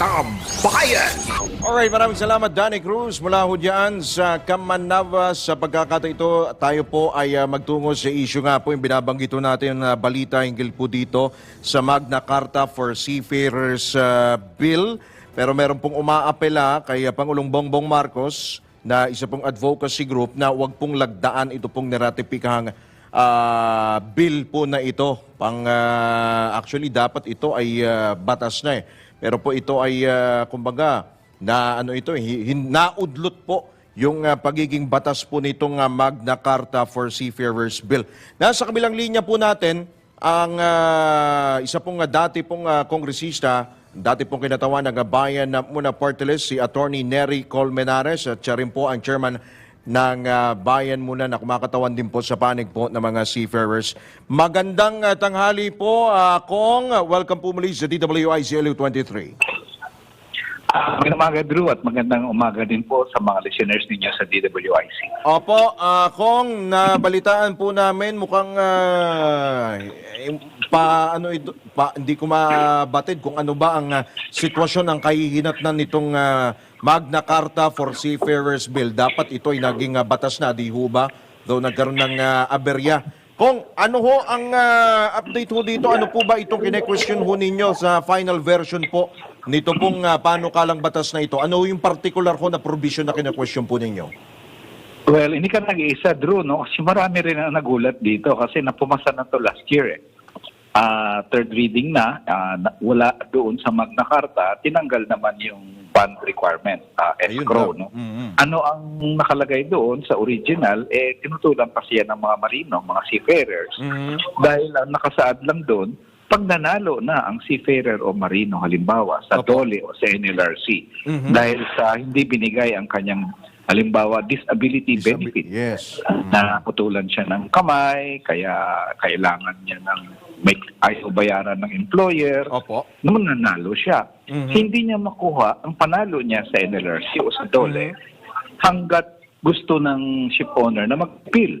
Tambayan. Alright, maraming salamat Danny Cruz mula ho dyan sa Kamanava. Sa pagkakataon ito, tayo po ay ah, magtungo sa issue nga po yung binabanggit ho natin na balita hinggil po dito sa Magna Carta for Seafarers ah, Bill. Pero meron pong umaapela kay Pangulong Bongbong Marcos na isa pong advocacy group na wag pong lagdaan ito pong niratipikahang ah, bill po na ito. Pang, ah, actually, dapat ito ay ah, batas na eh. Pero po ito ay, ah, kumbaga, na ano ito, eh, naudlot po yung ah, pagiging batas po nitong ah, Magna Carta for Seafarers Bill. Nasa kabilang linya po natin, ang ah, isa pong ah, dati pong ah, kongresista, dati pong kinatawan ng bayan na muna party list, si Attorney Nery Colmenares, at siya rin po ang chairman ng ah, bayan muna na kumakatawan din po sa panig po ng mga seafarers. Magandang ah, tanghali po, ah, Kong. Welcome po muli sa DWIC LU23. Ah, magandang umaga, Drew, at magandang umaga din po sa mga listeners ninyo sa DWIC. Opo, ah, Kong, nabalitaan po namin mukhang eh, pa ano ito, pa, hindi ko mabatid kung ano ba ang ah, sitwasyon ang kahihinatnan nitong ah, Magna Carta for Seafarers Bill. Dapat ito ay naging ah, batas na, di ho ba? Though nagkaroon ng ah, aberya. Kong, ano ho ang ah, update ho dito? Ano po ba itong kine-question ho ninyo sa final version po nito pong uh, panukalang batas na ito? Ano yung particular ho na provision na kine-question po ninyo? Well, hindi ka nag-iisa, Drew, no? Kasi marami rin ang nagulat dito kasi napumasa na to last year, eh. Ah, third reading na, na- wala doon sa Magna Carta, tinanggal naman yung bond requirement, Ayun escrow, no? Mhm. Ano ang nakalagay doon sa original, eh, tinutulan pa siya ng mga marino, mga seafarers. Mhm. Dahil ang nakasaad lang doon, pag nanalo na ang seafarer o marino halimbawa sa Opo. DOLE o sa NLRC Mhm. dahil sa hindi binigay ang kanyang halimbawa disability benefit Yes. na putulan siya ng kamay kaya kailangan niya ng may ayaw bayaran ng employer Opo. naman nanalo siya Mhm. hindi niya makuha ang panalo niya sa NLRC o sa DOLE hanggat gusto ng ship owner na mag-appeal.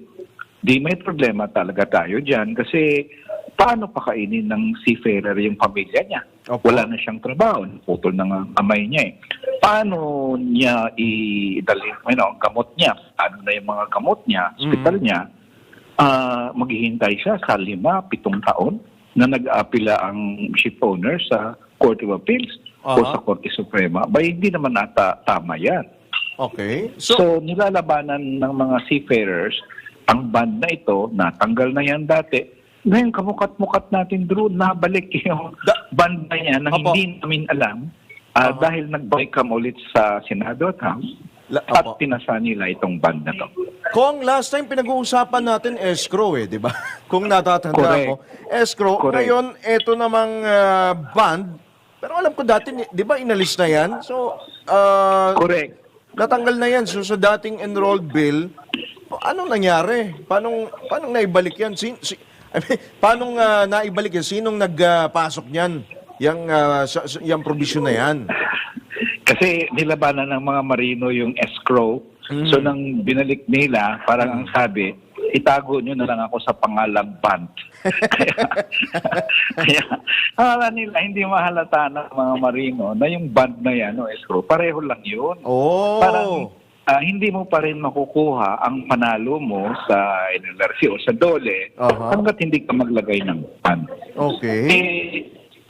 Di may problema talaga tayo dyan kasi paano pakainin ng seafarer yung pamilya niya? Opo. Wala na siyang trabaho, putol na nga ang kamay niya eh. Paano niya idalhin, you know, ang gamot niya? Paano na yung mga gamot niya, hospital Mhm. niya? Ah, maghihintay siya sa lima, pitong taon na nag-aapila ang ship owner sa Court of Appeals o Aha. sa Korte Suprema. Ba, hindi naman ata tama yan. Okay. So, So, nilalabanan ng mga seafarers ang ban na ito, natanggal na yan dati. Ngayon, kamukat-mukat natin, Drew, nabalik yung Da- ban na yan na Opo. hindi namin alam ah, Aha. dahil nag-boycott ulit sa Senado at House La- at pinasa nila itong ban na to. Kung last time pinag-uusapan natin escrow eh, di ba? Kung natatanda Correct. mo. Escrow, Correct. ngayon, eto namang ah, band. Pero alam ko dati, di ba inalis na yan? So, ah, Correct. natanggal na yan. So, sa dating enrolled bill, anong nangyari? Paano, paano naibalik yan? Sin, si, I mean, paano ah, naibalik yan? Sinong nagpasok niyan? Yang, ah, sa, sa- yung provision na yan? Kasi nilabanan ng mga marino yung escrow. Mm. So nang binalik nila, parang ang sabi, itago nyo na lang ako sa pangalang band. kaya, kaya akala nila hindi mahalata ng mga marino na yung band na yan o escrow, pareho lang yun. Oh! Parang ah, hindi mo pa rin makukuha ang panalo mo sa NLRC o sa DOLE Aha. hanggat hindi ka maglagay ng band. okay. Eh,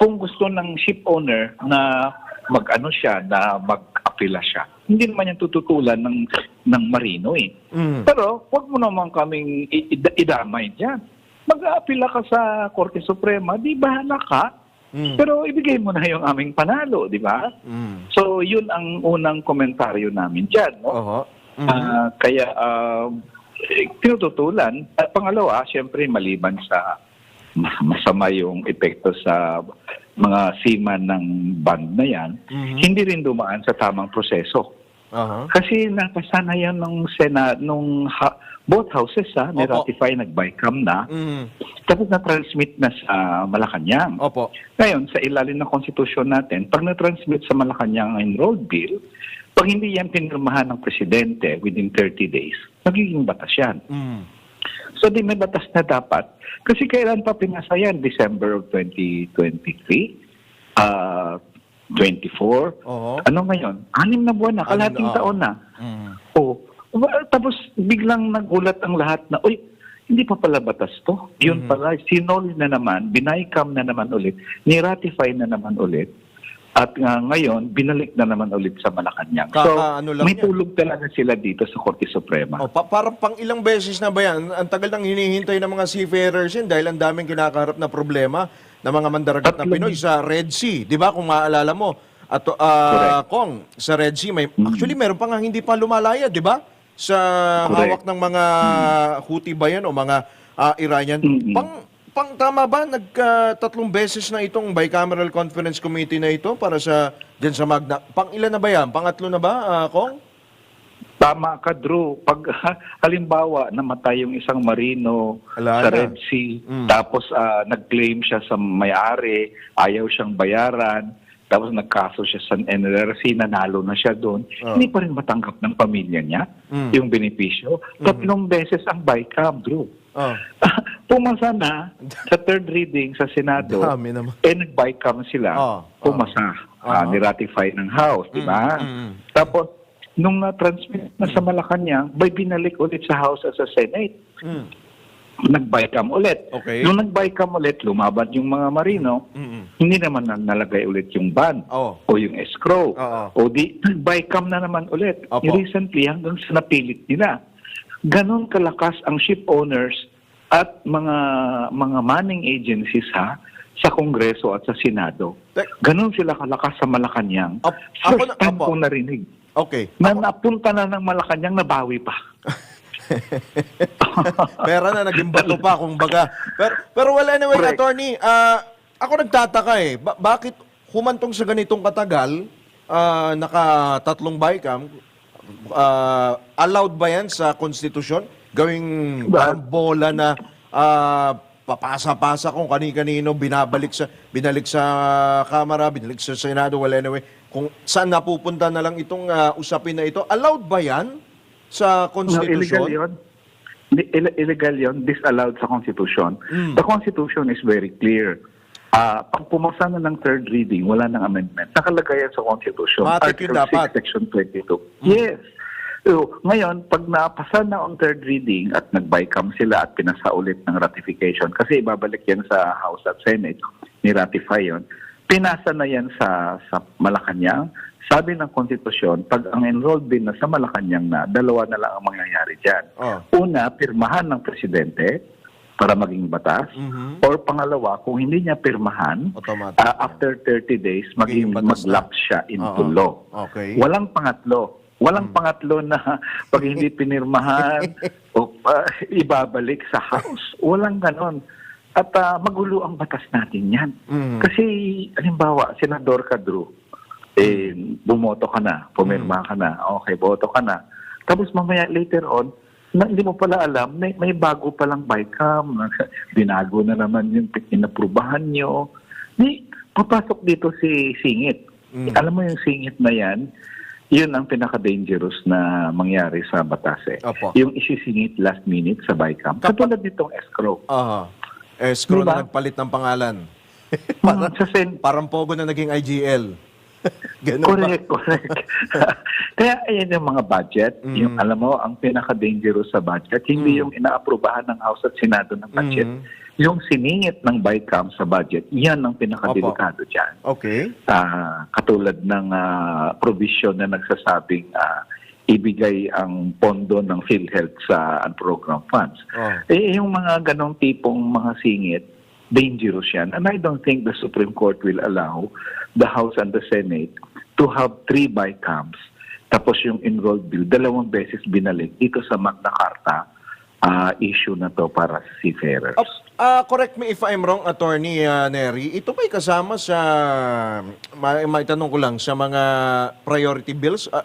kung gusto ng ship owner na mag-ano siya, na mag-apila siya, hindi naman yan tututulan ng, ng marino eh. Mm. Pero wag mo naman kaming id- idamay dyan. Mag-aapila ka sa Korte Suprema, di bahala ka. Mm. Pero ibigay mo na yung aming panalo, di ba? Mm. So yun ang unang komentaryo namin dyan. No? Oho. Mhm. Ah, kaya eh, tinututulan. At pangalawa, siyempre maliban sa mas- masama yung epekto sa mga seaman ng band na yan, Mhm. hindi rin dumaan sa tamang proseso. Aha. Kasi napasa na yan ng Senate, nung ha- both houses ha, ni-ratify, nag-BICAM na, Mm. tapos na-transmit na sa Malacanang. Opo. Ngayon, sa ilalim ng konstitusyon natin, pag na-transmit sa Malacanang ang enrolled bill, pag hindi yan pinirmahan ng presidente within 30 days, nagiging batas yan. Mm. So di may batas na dapat. Kasi kailan pa pinasa yan? December of 2023. Ah, 24. Oo. Ano ngayon? Anim na buwan na, Anim na, oo. taon na. Mm. Oh. Well, tapos biglang nagulat ang lahat na, uy, hindi pa pala batas to. Yun pala, sinol na naman, binaykam na naman ulit, ni-ratify na naman ulit. At nga ngayon, binalik na naman ulit sa Malacanang. So, Kaka-ano lang may yan. tulog talaga sila dito sa Korte Suprema. Oh, pa- parang pang ilang beses na ba yan? Ang tagal nang hinihintay ng mga seafarers yun dahil ang daming kinakaharap na problema ng mga mandaragat na Pinoy sa Red Sea. Di ba kung maaalala mo? At ah, Kong, sa Red Sea, may, actually meron pa nga hindi pa lumalaya, di ba? Sa Correct. hawak ng mga Houthi ba yan o mga ah, Iranian. Mm-mm. Pang, pang tama ba? Nagka tatlong beses na itong bicameral conference committee na ito para sa dyan sa Magna. Pang ilan na ba yan? Pangatlo na ba, ah, Kong? Tama ka, Drew. Pag halimbawa namatay yung isang marino Wala sa. Red Sea, Mm. tapos ah, nag-claim siya sa may-ari, ayaw siyang bayaran, tapos nagkaso siya sa NLRC, nanalo na siya doon, Oh. hindi pa rin matanggap ng pamilya niya Mm. yung benepisyo. Tatlong beses ang BICAM, Drew. Oh. Pumasa na sa third reading sa Senado, Dami naman. eh nag-BICAM sila. Oh, Pumasa. Ah, Uh-huh. ni-ratify ng House, di ba? Mm, mm, mm. Tapos, nung na-transmit na sa Malacanang, by binalik ulit sa House at sa Senate. Mm. Nag-BICAM ulit. Okay. Nung nag-BICAM ulit, lumaban yung mga marino, Mm-mm. hindi naman na nalagay ulit yung ban Oh. o yung escrow. Oo. O di, nag-BICAM na naman ulit. Opo. Recently, hanggang sa napilit nila. Ganon kalakas ang ship owners at mga mga manning agencies ha sa Kongreso at sa Senado. Tek- Ganon sila kalakas sa Malacanang. Ap- ako First na- time apo. ko narinig. Okay. Na napunta na ng Malacanang, nabawi pa. Pera na naging bato pa kung baga. Pero, pero well anyway, Correct. attorney, ah, ako nagtataka eh. Ba- bakit humantong sa ganitong katagal, ah, naka tatlong bycam, ah, allowed ba yan sa konstitusyon? Gawing parang bola na ah, papasa-pasa kung kani-kanino, binabalik sa, binalik sa Kamara, binalik sa Senado, well anyway, kung saan napupunta na lang itong ah, usapin na ito, allowed ba yan sa No, illegal yun. Illegal yun, disallowed sa Constitution. Mm. The Constitution is very clear. Ah, pag pumasa na ng third reading, wala nang amendment. Nakalagay yan sa Constitution. Matik Article dapat. 6, Section 22. Yes. So, ngayon, pag napasa na on third reading at nag-bycam sila at pinasa ulit ng ratification, kasi ibabalik yan sa House at Senate, ni-ratify yun, pinasa na yan sa, sa Malacanang. Sabi ng konstitusyon, pag ang enrolled din na sa Malacanang na, dalawa na lang ang mangyayari dyan. Oh. Una, pirmahan ng presidente para maging batas. Mhm. Or pangalawa, kung hindi niya pirmahan, Automatic. ah, after 30 days, maging na. mag-lapse siya into Oo. law. Okay. Walang pangatlo. Walang pangatlo na pag hindi pinirmahan o ah, ibabalik sa house. Walang ganon. At ah, magulo ang batas natin yan. Mm. Kasi, halimbawa, Senador Kadru, eh, bumoto ka na, pumirma ka na, okay, boto ka na. Tapos mamaya later on, na, hindi mo pala alam, may, may bago palang bycam, binago na naman yung inaprubahan nyo. Di, papasok dito si Singit. Mm. Alam mo yung Singit na yan, yun ang pinaka-dangerous na mangyari sa batas eh. Opo. Yung isisingit last minute sa bycam. Kapag- Katulad nitong escrow. Aha. Escrow Diba? na nagpalit ng pangalan. Parang, sa sen- Parang pogo na naging IGL. Ganun ba? Correct, correct. Kaya ayan yung mga budget, Mm. yung alam mo, ang pinaka-dangerous sa budget, hindi Mm. yung inaaprubahan ng House at Senado ng budget. Mm. Yung siningit ng BICAM sa budget, yan ang pinaka-delikado dyan. Okay. Ah, katulad ng ah, provision na nagsasabing ah, ibigay ang pondo ng PhilHealth sa program funds. Oh. Eh, yung mga ganong tipong mga singit, dangerous yan. And I don't think the Supreme Court will allow the House and the Senate to have three bycams. Tapos yung enrolled bill, dalawang beses binalik dito sa Magna Carta ah, issue na to para sa seafarers. Uh, ah, correct me if I'm wrong, Attorney ah, Neri. Ito ba'y kasama sa, ma maitanong ko lang, sa mga priority bills? Ah,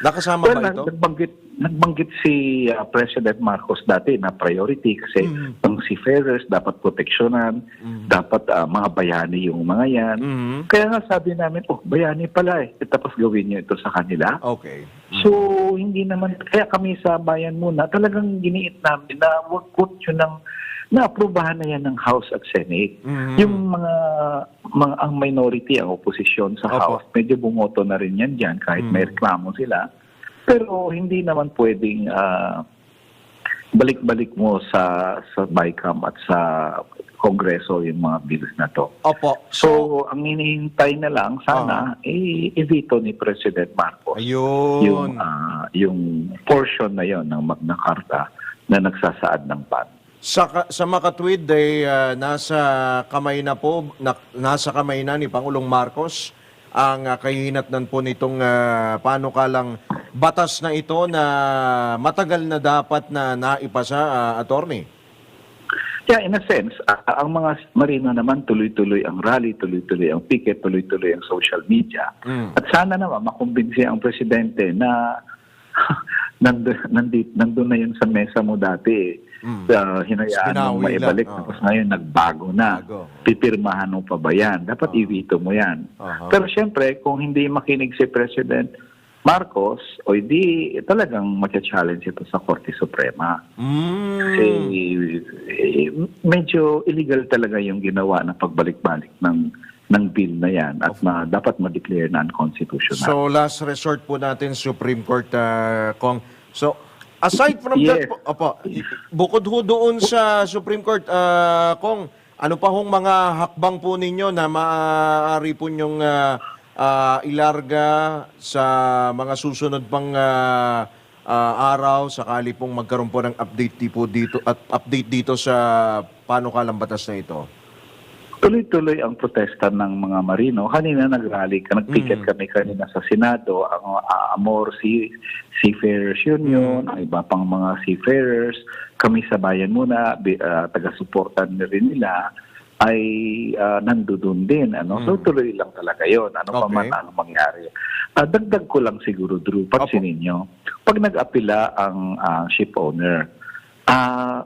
nakasama Well, ba ito? nag- nagbanggit, nagbanggit si ah, President Marcos dati na priority kasi Mhm. ang seafarers dapat proteksyonan, Mhm. dapat ah, mga bayani yung mga yan. Mhm. Kaya nga sabi namin, oh, bayani pala eh. Eh, Tapos gawin niyo ito sa kanila. Okay. So, hindi naman, kaya kami sa bayan muna, talagang giniit namin na wag wag yun ng, naaprubahan na yan ng House at Senate. Mhm. Yung mga, mga ang minority, ang oposisyon sa Opo. House, medyo bumoto na rin yan dyan kahit may Mhm. reklamo sila. Pero hindi naman pwedeng ah, balik-balik mo sa sa BICAM at sa Kongreso yung mga bills na to. Opo. So, ang hinihintay na lang sana eh, i-veto ni President Marcos Ayun. yung ah, yung portion na yon ng Magna Carta na nagsasaad ng ban. Sa, sa makatwid ay ah, nasa kamay na po, na, nasa kamay na ni Pangulong Marcos ang uh, kahihinatnan po nitong uh, panukalang batas na ito na matagal na dapat na naipasa, ah, attorney. Yeah, in a sense, ah, ang mga marino naman tuloy-tuloy ang rally, tuloy-tuloy ang picket, tuloy-tuloy ang social media. Mm. At sana naman makumbinsi ang presidente na nandun, nandit, nandun na yun sa mesa mo dati. Mm. Uh, hinayaan mong maibalik. lang, oo. Tapos ngayon nagbago na. Bago. Pipirmahan mo pa ba yan? Dapat Oo. i-veto mo yan. Aha. Pero siyempre, kung hindi makinig si President Marcos, o di talagang matcha-challenge ito sa Korte Suprema. Mm. Kasi eh, medyo illegal talaga yung ginawa na pagbalik-balik ng ng bill na yan at ma, dapat ma-declare na unconstitutional. So last resort po natin Supreme Court uh, Kong. So aside from that Yes. po, opo, bukod ho doon sa Supreme Court uh, Kong, ano pa hong mga hakbang po ninyo na maaari po nyong uh, uh, ilarga sa mga susunod pang uh, uh, araw sakali pong magkaroon po ng update po dito at update dito sa panukalang batas na ito. Tuloy-tuloy ang protesta ng mga marino. Kanina nag-rally, ka, nag-picket Mm. kami kanina sa Senado, ang uh, Amor Sea, Seafarers Union, Mm. ang iba pang mga seafarers, kami sa bayan muna, uh, taga-suportan na rin nila, ay uh, nandoon din. Ano? So Mm. tuloy lang talaga yon Ano pa Okay. man ano mangyari. Ah, dagdag ko lang siguro, Drew, pansinin nyo, pag nag-apila ang ah, ship owner, ah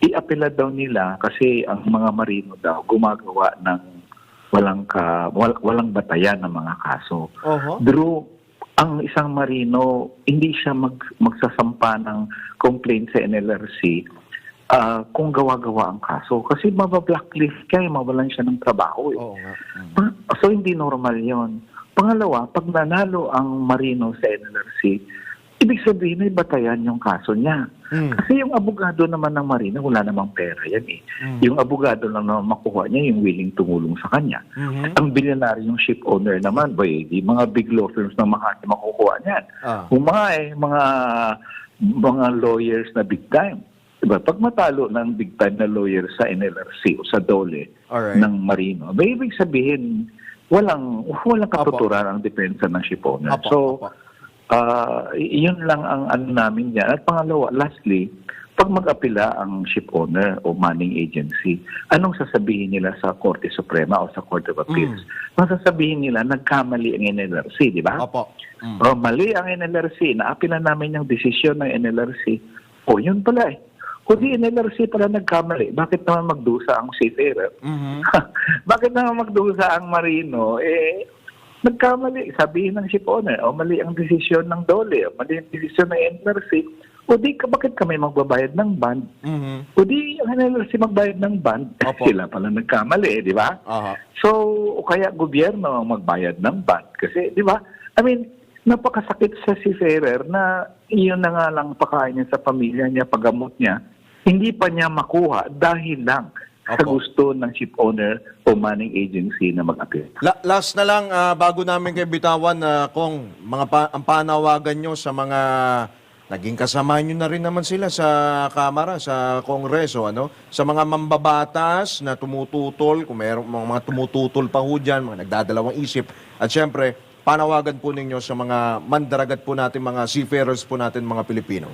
i-apila daw nila kasi ang mga marino daw gumagawa ng walang ka wal- walang batayan ng mga kaso. Oho. Drew, ang isang marino hindi siya mag, magsasampa ng complaint sa NLRC ah, kung gawa-gawa ang kaso kasi mabablacklist ka, eh, mawalan siya ng trabaho. Eh. Mm. Pa- So hindi normal yon. Pangalawa, pag nanalo ang marino sa NLRC, ibig sabihin may batayan yung kaso niya. Mm. Kasi yung abogado naman ng marino, wala namang pera yan eh. Mm. Yung abogado lang naman makuha niya yung willing tumulong sa kanya. Mhm. Ang bilyonaryong ship owner naman, boy, di mga big law firms na Makati makukuha niyan. Ah. Kung mga eh, mga mga lawyers na big time. Diba? Pag matalo ng big time na lawyer sa NLRC o sa DOLE Alright. ng Marino, may ibig sabihin, walang walang katuturan ang depensa ng ship owner. Apo, so, apo. Y- yun lang ang ano namin dyan. At pangalawa, lastly, pag mag-apila ang ship owner o manning agency, anong sasabihin nila sa Korte Suprema o sa Court of Appeals? Masasabihin nila, nagkamali ang NLRC, di ba? Opo. Mm. Oh, mali ang NLRC. Naapila namin yung desisyon ng NLRC. O, yun pala eh. Kung di NLRC pala nagkamali, bakit naman magdusa ang seafarer? Mhm. bakit naman magdusa ang marino? Eh, nagkamali. Sabihin ng ship owner, o mali ang desisyon ng DOLE, o mali ang desisyon ng NLRC. O di, bakit kami magbabayad ng band? Mhm. O di, ang NLRC magbayad ng band. Opo. Sila pala nagkamali, eh, di ba? Aha. So, o kaya gobyerno ang magbayad ng ban. Kasi, di ba, I mean, napakasakit sa seafarer na iyon na nga lang pakain niya sa pamilya niya, paggamot niya, hindi pa niya makuha dahil lang sa Opo. gusto ng ship owner o manning agency na mag-appeal. La- last na lang, ah, bago namin kay bitawan, na kung mga pa- ang panawagan nyo sa mga naging kasama nyo na rin naman sila sa Kamara, sa Kongreso, ano? Sa mga mambabatas na tumututol, kung mayroong mga, mga tumututol pa ho dyan, mga nagdadalawang isip. At syempre, panawagan po ninyo sa mga mandaragat po natin, mga seafarers po natin, mga Pilipino.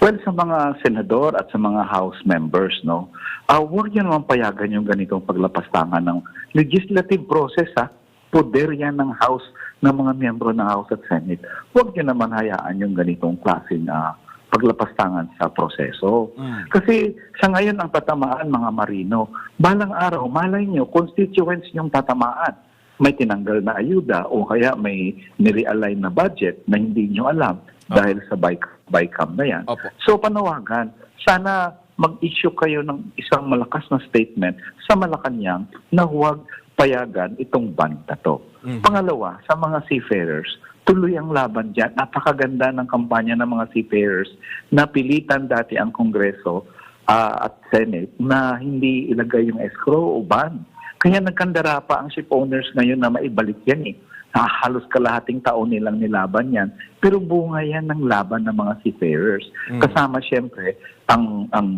Well, sa mga senador at sa mga House members, no, uh, huwag niyo naman payagan yung ganitong paglapastangan ng legislative process, ha? Poder yan ng House, ng mga miyembro ng House at Senate. Huwag niyo naman hayaan yung ganitong klaseng ah, paglapastangan sa proseso. Mm. Kasi sa ngayon ang tatamaan mga marino, balang araw, malay nyo, constituents yung tatamaan. May tinanggal na ayuda o kaya may nirealign na budget na hindi nyo alam dahil sa bike, bike na yan. Opo. So panawagan, sana mag-issue kayo ng isang malakas na statement sa Malacanang na huwag payagan itong ban na to. Pangalawa, sa mga seafarers, tuloy ang laban dyan. Napakaganda ng kampanya ng mga seafarers na pilitan dati ang Kongreso ah, at Senate na hindi ilagay yung escrow o ban. Kaya nagkandara pa ang ship owners ngayon na maibalik yan eh. Na halos kalahating taon nilang nilaban yan. Pero bunga yan ng laban ng mga seafarers. Kasama siyempre ang, ang,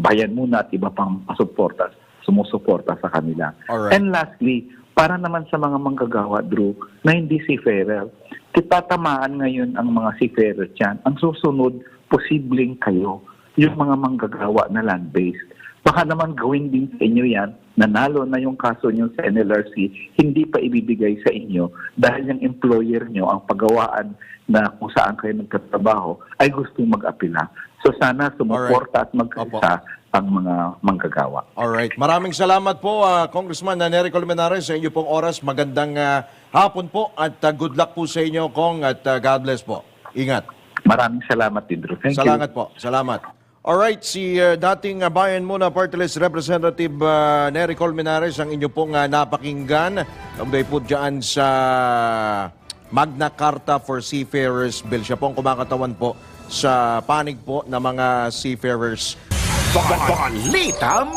bayan muna at iba pang pasuporta, sumusuporta sa kanila. Alright. And lastly, para naman sa mga manggagawa, Drew, na hindi seafarer, titatamaan ngayon ang mga seafarer dyan. Ang susunod, posibleng kayo, yung mga manggagawa na land-based. Baka naman gawin din sa inyo yan, nanalo na yung kaso nyo sa NLRC, hindi pa ibibigay sa inyo dahil yung employer nyo, ang pagawaan na kung saan kayo nagtatrabaho, ay gustong mag-apila. So sana sumuporta at magkaisa ang mga manggagawa. Alright. Maraming salamat po, ah, Congressman Nery Colmenares, sa inyo pong oras. Magandang ah, hapon po at ah, good luck po sa inyo, Kong, at ah, God bless po. Ingat. Maraming salamat, Tidro. Thank you. Salamat po. Salamat. Alright, si uh, dating uh, Bayan Muna Party List Representative uh, Nery Colmenares ang inyo pong uh, napakinggan. Kaugnay po dyan sa Magna Carta for Seafarers Bill. Siya pong kumakatawan po sa panig po ng mga seafarers. Balitang